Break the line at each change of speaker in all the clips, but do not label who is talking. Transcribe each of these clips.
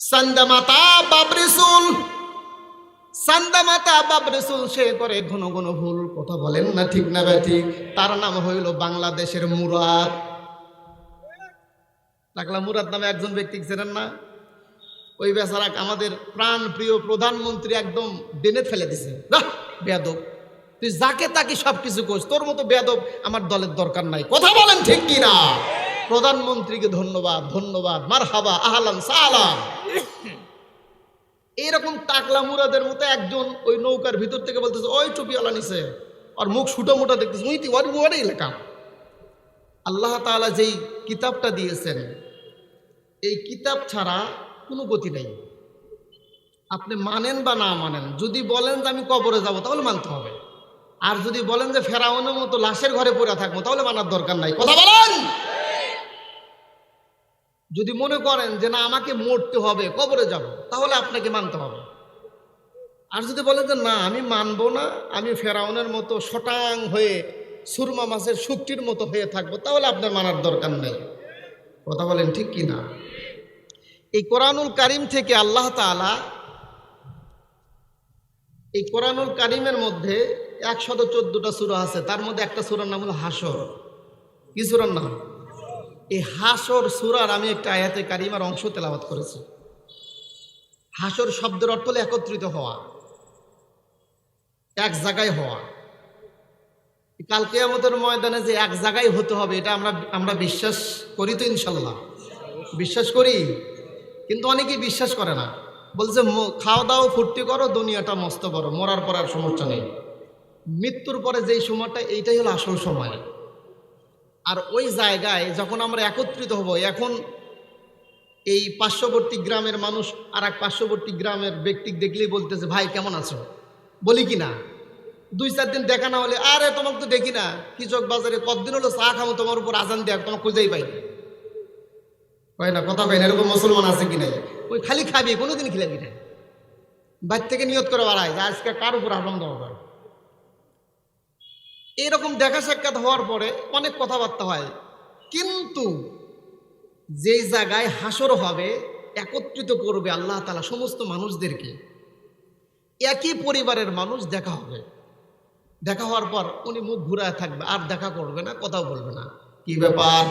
সান্দামাতা বাবরিসুল সান্দামাতা বাবরিসুল সে করে ঘন ঘন ভুল কথা বলেন না, ঠিক না ব্যাঠিক তার নাম হইল বাংলাদেশের মুরাদ। টাকলা মুরাদ নামে একজন ব্যক্তি ছিলেন না? ওই বেচারা আমাদের প্রাণ প্রিয় প্রধানমন্ত্রী একদম ডেনে ফেলে দিছে। বেয়াদব। তুই যাকে তাকে সব কিছু কোস তোর মতো বেয়াদব আমার দলের দরকার নাই। কথা বলেন ঠিক কি না প্রধানমন্ত্রীকে ধন্যবাদ ধন্যবাদ। মার হাবা আহলান, সালাম। এইরকম টাকলা মুরাদের মতো একজন ওই নৌকার ভিতর থেকে বলতেছে, ওই টুপিওয়ালা নিছে। আর মুখ ছুটো মোটা দেখতেছে উই তুই ওয়ারি ওয়ারি লেখা আল্লাহ তাআলা যেই কিতাবটা দিয়েছেন, এই কিতাব ছাড়া কোনো গতি নেই। আপনি মানেন বা না মানেন, যদি বলেন যে আমি কবরে যাব, তাহলে মানতে হবে। আর যদি বলেন যে ফেরাউনের মতো লাশের ঘরে পড়ে থাকব, তাহলে মানার দরকার নাই। কথা বলেন! যদি মনে করেন যে না, আমাকে মরতে হবে, কবরে যাব, তাহলে আপনাকে মানতে হবে। আর যদি বলেন যে না, আমি মানব না, আমি ফেরাউনের মতো শটাং হয়ে সুরমা মাছের শুকটির মতো হয়ে থাকব, তাহলে আপনার মানার দরকার নেই। কথা বলেন ঠিক কি না? এই কোরআনুল কারিম থেকে আল্লাহ তাআলা এই কোরআনুল কারিমের মধ্যে একশত চোদ্দটা সুরা আছে, তার মধ্যে একটা সুরার নাম হলো হাসর কি সুরার নাম? এই হাসর সুরার আমি একটা আয়াতে কারিমার অংশ তেলাবাত করেছি। হাসর শব্দের অর্থ হলো একত্রিত হওয়া, এক জায়গায় হওয়া। কাল কেয়ামতের ময়দানে যে এক জায়গায় হতে হবে, এটা আমরা আমরা বিশ্বাস করি তো ইনশাল্লাহ। বিশ্বাস করি, কিন্তু অনেকেই বিশ্বাস করে না। বলছে খাওয়া দাওয়া ফুর্তি করো, দুনিয়াটা মস্ত করো মরার পর আর সমস্যা নেই। মৃত্যুর পরে যেই সময়টা, এইটাই হলো আসল সময়। আর ওই জায়গায় যখন আমরা একত্রিত হব, এখন এই পার্শ্ববর্তী গ্রামের মানুষ আর এক পার্শ্ববর্তী গ্রামের ব্যক্তি দেখলেই বলতেছে, ভাই, কেমন আছো? বলি কি না? দুই, চার দিন দেখা না হলে, আরে, তোমাকে তো দেখি না। কৃষক বাজারে কতদিন হলো চা খাব, তোমার উপর আজান দেখ তোমার খুঁজেই পাই কয় না, কথা কয় না, এরকম মুসলমান আছে কি নাই? ওই খালি খাবি, কোনোদিন খিলাবি না। বাড়ি থেকে নিয়ত করে বাড়ায়, যে আজকে কার উপর আনন্দ হবে এরকম দেখা সাক্ষাৎ হওয়ার পরে অনেক কথাবার্তা হয়। কিন্তু যেই জায়গায় হাসর হবে, একত্রিত করবে আল্লাহ তালা সমস্ত মানুষদেরকে, একই পরিবারের মানুষ দেখা হবে। দেখা হওয়ার পর উনি মুখ ঘুরায় থাকবে, আর দেখা করবে না, কথাও বলবে না। কি ব্যাপার?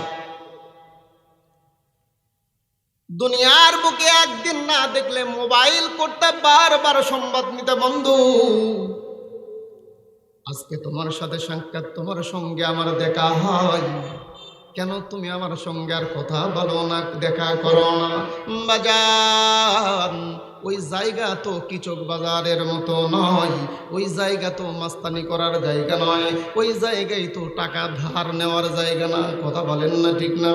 দুনিয়ার বুকে একদিন না দেখলে মোবাইল করতে বারবার সংবাদ নিতে বন্ধু। আজকে তোমার সাথে সাক্ষাৎ, তোমার সঙ্গে আমার দেখা হয়। কেন তুমি আমার সঙ্গে আর কথা বলো না, দেখা করো না? বাজার, ওই জায়গা তো কিচক বাজারের মতো নয়। ওই জায়গা তো মাস্তানি করার জায়গা নয়। ওই জায়গায় তো টাকা ধার নেওয়ার জায়গা না। কথা বলেন না ঠিক না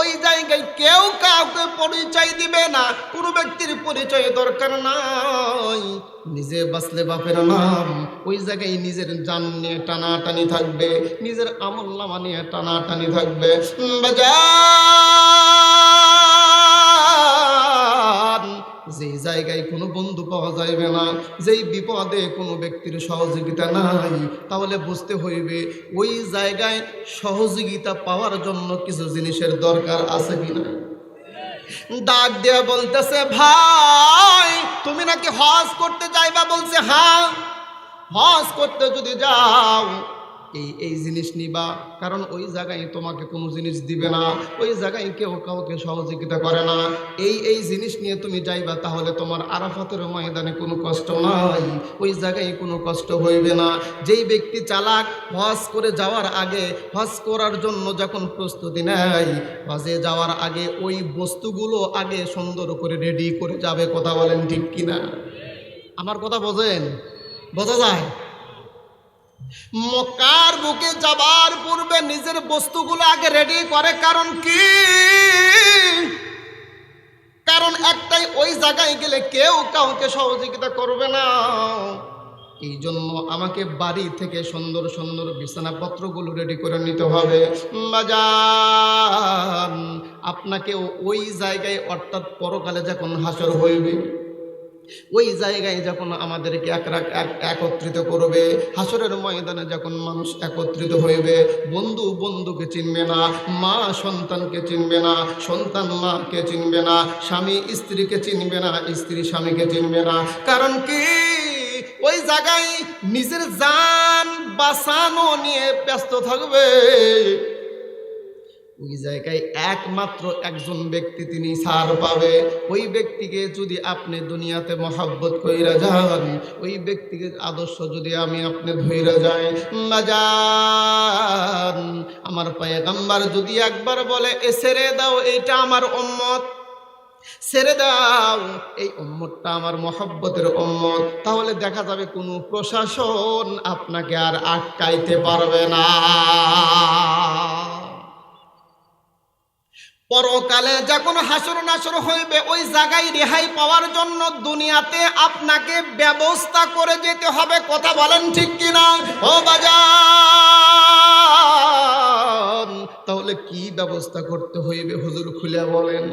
ওই জায়গায় কেউ পরিচয় দিবে না, কোনো ব্যক্তির পরিচয় দরকার নাই। নিজে বাঁচলে বাপের নাম, ওই জায়গায় নিজের জান নিয়ে টানাটানি থাকবে, নিজের আমল নামা নিয়ে টানাটানি থাকবে। যেই জায়গায় কোনো বন্ধু পাওয়া যাইবে না, যেই বিপদে কোনো ব্যক্তির সহযোগিতা নাই, তাহলে বুঝতে হইবে ওই জায়গায় সহযোগিতা পাওয়ার জন্য কিছু জিনিসের দরকার আছে কিনা। ডাক দিয়া বলতেছে, ভাই, তুমি নাকি হজ করতে যাইবা? বলছে হ্যাঁ হজ করতে যদি যাও এই এই জিনিস নিবা। কারণ ওই জায়গায় তোমাকে কোনো জিনিস দিবে না। ওই জায়গায় কেউ কাউকে সহযোগিতা করে না। এই এই জিনিস নিয়ে তুমি যাইবা তাহলে তোমার আরাফাতের ময়দানে কোনো কষ্ট নাই। ওই জায়গায় কোনো কষ্ট হইবে না। যেই ব্যক্তি চালাক, হজ করে যাওয়ার আগে, হজ করার জন্য যখন প্রস্তুতি নেয়, হজে যাওয়ার আগে ওই বস্তুগুলো আগে সুন্দর করে রেডি করে যাবে। কথা বলেন ঠিক কিনা? আমার কথা বোঝেন? বোঝা যায়? মক্কার বুকে যাবার পূর্বে নিজের বস্তুগুলো আগে রেডি করে, কারণ কি? কারণ একটাই, ওই জায়গায় গেলে কেউ কাউকে সহযোগিতা করবে না। এই জন্য আমাকে বাড়ি থেকে সুন্দর সুন্দর বিছানাপত্রগুলো রেডি করে নিতে হবে। আপনাকে ওই জায়গায়, অর্থাৎ পরকালে যখন হাসর হইবে ওই জায়গায় যখন আমাদেরকে এক একত্রিত করবে, হাসরের ময়দানে যখন মানুষ একত্রিত হইবে, বন্ধু বন্ধুকে চিনবে না, মা সন্তানকে চিনবে না, সন্তান মাকে চিনবে না, স্বামী স্ত্রীকে চিনবে না, স্ত্রী স্বামীকে চিনবে না। কারণ কি? ওই জায়গায় নিজের জান বাঁচানো নিয়ে ব্যস্ত থাকবে। ওই জায়গায় একমাত্র একজন ব্যক্তি তিনি সার পাবে। ওই ব্যক্তিকে যদি আপনি দুনিয়াতে মহাব্বত কইরা যান, ওই ব্যক্তিকে আদর্শ যদি আমি আপনি ধইরা যাই বাজান আমার পায়গাম্বার যদি একবার বলে, এ ছেড়ে দাও, এইটা আমার উম্মত। ছেড়ে দাও, এই উম্মতটা আমার মহব্বতের উম্মত। তাহলে দেখা যাবে কোনো প্রশাসন আপনাকে আর আটকাইতে পারবে না। পরকালে যখন হাসর নাসর হইবে, ওই জায়গায় রেহাই পাওয়ার জন্য দুনিয়াতে আপনাকে ব্যবস্থা করে যেতে হবে। কথা বলেন ঠিক কিনা? ও বাজার তাহলে কি ব্যবস্থা করতে হইবে? হুজুর খুলে বলেন।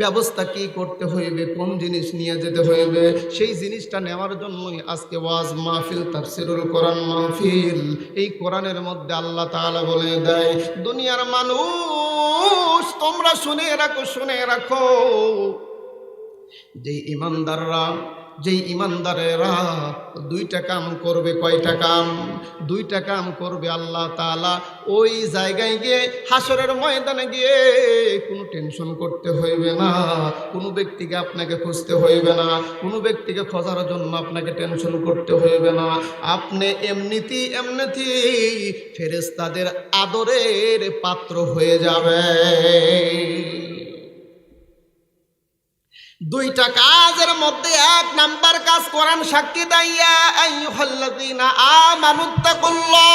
ব্যবস্থা কি করতে হইবে? কোন জিনিস নিয়ে যেতে হইবে? সেই জিনিসটা নেওয়ার জন্যই আজকে ওয়াজ মাহফিল তার তাফসিরুল কোরআন মাহফিল। এই কোরআনের মধ্যে আল্লাহ তাআলা বলে দেয়, দুনিয়ার মানুষ তোমরা শুনে রাখো শুনে রাখো। যে ইমানদাররা, যেই ইমানদারেরা দুইটা কাম করবে, কয়টা কাম? দুইটা কাম করবে আল্লাহ তাআলা। ওই জায়গায় গিয়ে হাসরের ময়দানে গিয়ে টেনশন করতে হইবে না। কোনো ব্যক্তিকে আপনাকে খুঁজতে হইবে না। কোনো ব্যক্তিকে খোঁজার জন্য আপনাকে টেনশন করতে হইবে না। আপনি এমনিতেই এমনিতেই ফেরেস্তাদের আদরের পাত্র হয়ে যাবে দুইটা কাজের মধ্যে এক নাম্বার কাজ কোরআন সাক্ষী দাইয়া আইয়ুহাল্লাযীনা আমানুত্তাকুল্লাহ।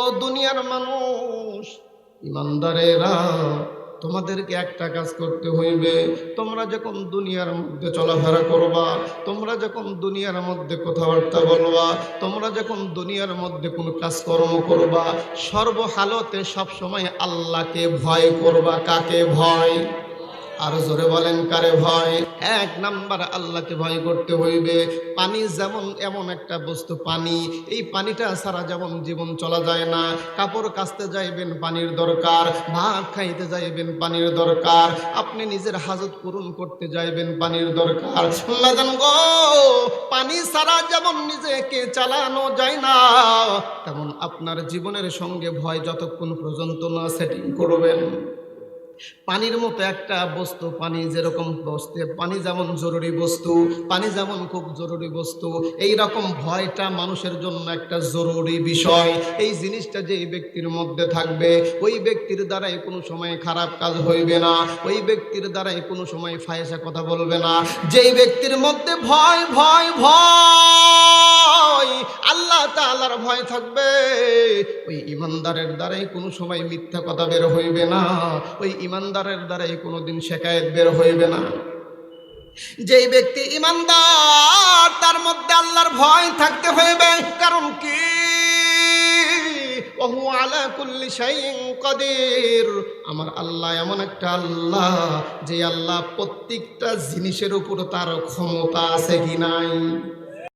ও দুনিয়ার মানুষ ইমানদারেরা, তোমাদেরকে একটা কাজ করতে হইবে। তোমরা যখন দুনিয়ার মধ্যে চলাফেরা করবা, তোমরা যখন দুনিয়ার মধ্যে কথাবার্তা বলবা, তোমরা যখন দুনিয়ার মধ্যে কোনো কাজকর্ম করবা, সর্বহালতে সবসময় আল্লাহকে ভয় করবা। কাকে ভয়? আর জোরে বলেন, কারে ভয়? এক নাম্বার আল্লাহকে ভয় করতে হইবে। পানি যেমন এমন একটা বস্তু, পানি, এই পানিটা ছাড়া যেমন জীবন চলা যায় না। কাপড় কাচতে যাইবেন, পানির দরকার। ভাত খাইতে যাইবেন, পানির দরকার। আপনি নিজের হাজত পূরণ করতে যাইবেন, পানির দরকার। গো, পানি ছাড়া যেমন নিজেকে চালানো যায় না, তেমন আপনার জীবনের সঙ্গে ভয় যতক্ষণ পর্যন্ত না সেটিং করবেন। পানির মতো একটা বস্তু, পানি যেরকম বস্তু, পানি যেমন জরুরি বস্তু, পানি যেমন খুব জরুরি বস্তু এই রকম ভয়টা মানুষের জন্য একটা জরুরি বিষয়। এই জিনিসটা যে ব্যক্তির মধ্যে থাকবে, ওই ব্যক্তির দ্বারাই কোনো সময় খারাপ কাজ হইবে না, ওই ব্যক্তির দ্বারাই কোনো সময় ফায়সা কথা বলবে না। যেই ব্যক্তির মধ্যে ভয় ভয় ভয় আল্লাহ তাআলার ভয় থাকবে। ওই ইমানদারের দ্বারাই কোনো সময় মিথ্যা কথা বের হইবে না। ওই ইমানদারের দ্বারাই কোনোদিন শেখায়ত বের হইবে না। যেই ব্যক্তি ইমানদার তার মধ্যে আল্লাহর ভয় থাকতে হইবে। কারণ কি? ওহু আলা কুল্লি আমার আল্লাহ এমন একটা আল্লাহ, যে আল্লাহ প্রত্যেকটা জিনিসের উপর তার ক্ষমতা আছে কি নাই?